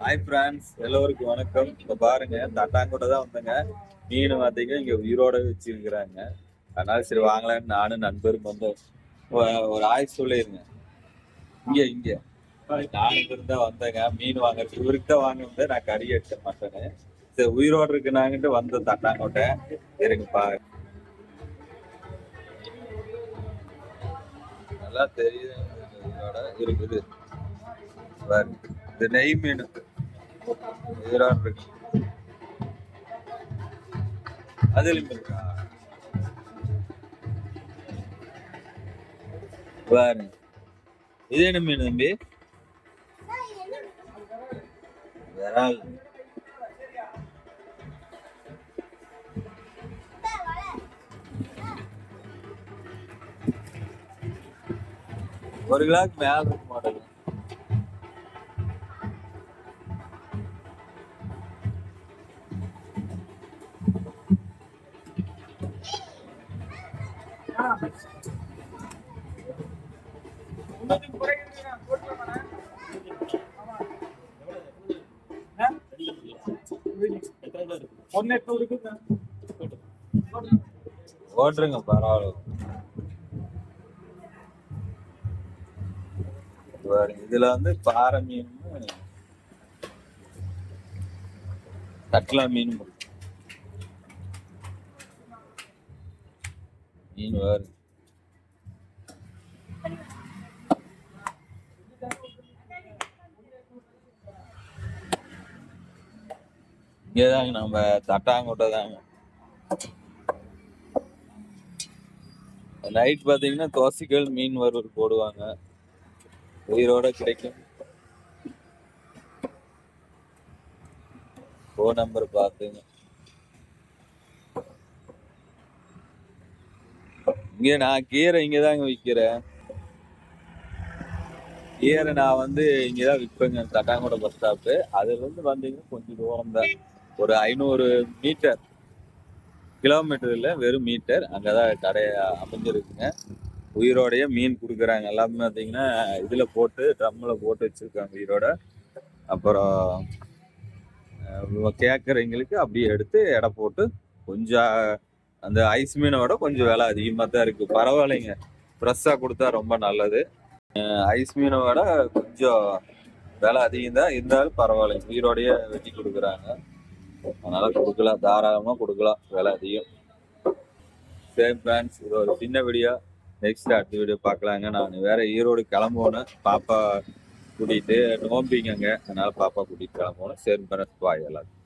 Hi friends எல்லோருக்கும் வணக்கம். இப்போ பாருங்க தட்டாங்கோட்டை தான் வந்தேங்க. மீன் பார்த்தீங்கன்னா இங்கே உயிரோட வச்சிருக்கிறாங்க. அதனால சரி வாங்கலான்னு நானும் நண்பரும் வந்து ஒரு ஆய் சொல்லிருங்க இங்கே இங்கே. நானும் பேர் வந்தேங்க. மீன் வாங்குறதுக்கு இவருக்கு தான் வாங்க நான் கறி எடுக்க மாட்டேன்னு சரி உயிரோடு இருக்குனாங்கட்டு வந்த தட்டாங்கோட்டை இருங்க பாரு நல்லா தெரியுது இருக்குது. இது நெய் மீன் உயிரோட இருக்கு அதுலயும் இருக்கா? பாரு. இது என்ன மீன் தம்பி? விரால். ஒரு கிலோக்கு மேல மாட்டேங்குது ஓட்டுருங்க பரவாயில்ல. இதுல வந்து பாறை மீன் கட்லா மீன் மீன் வேறு இங்கேதாங்க நம்ம தட்டாங்கோட்டை தாங்க நைட் பாத்தீங்கன்னா தோசைகள் மீன் வறுவல் போடுவாங்க. உயிரோட கிடைக்கும். ஃபோன் நம்பர் பார்த்துங்க. இங்க நான் கீரை இங்க தாங்க விற்கிறேன் கீரை நான் வந்து இங்கதான் விற்பேங்க தட்டாங்கோட பஸ் ஸ்டாப்பு அதுல இருந்து வந்தீங்கன்னா கொஞ்சம் தூரம் தான் ஒரு ஐநூறு மீட்டர் கிலோமீட்டர் இல்ல வெறும் மீட்டர் அங்கதான் கடை அமைஞ்சிருக்குங்க. உயிரோடைய மீன் கொடுக்குறாங்க. எல்லாமே பார்த்தீங்கன்னா இதில் போட்டு ட்ரம்மில் போட்டு வச்சுருக்காங்க உயிரோட. அப்புறம் கேட்குறவங்களுக்கு அப்படியே எடுத்து எடை போட்டு கொஞ்சம் அந்த ஐஸ் மீனை விட கொஞ்சம் விலை அதிகமாக தான் இருக்கு. பரவாயில்லைங்க. ஃப்ரெஷ்ஷாக கொடுத்தா ரொம்ப நல்லது. ஐஸ் மீனை விட கொஞ்சம் விலை அதிகம் தான் இருந்தாலும் பரவாயில்லைங்க. உயிரோடய வெட்டி கொடுக்குறாங்க. அதனால கொடுக்கலாம். தாராளமாக கொடுக்கலாம். விலை அதிகம். சேம் ஃபேன்ஸ் இது ஒரு சின்ன வீடியோ நெக்ஸ்ட் அடுத்த வீடியோ பார்க்கலாங்க. நான் வேற ஈரோடு கிளம்பணும் பாப்பா கூட்டிட்டு நோம்பிங்க அதனால பாப்பா கூட்டிகிட்டு கிளம்பணும் சேம் ஃபேன்ஸ் பாய் எல்லாத்துக்கும்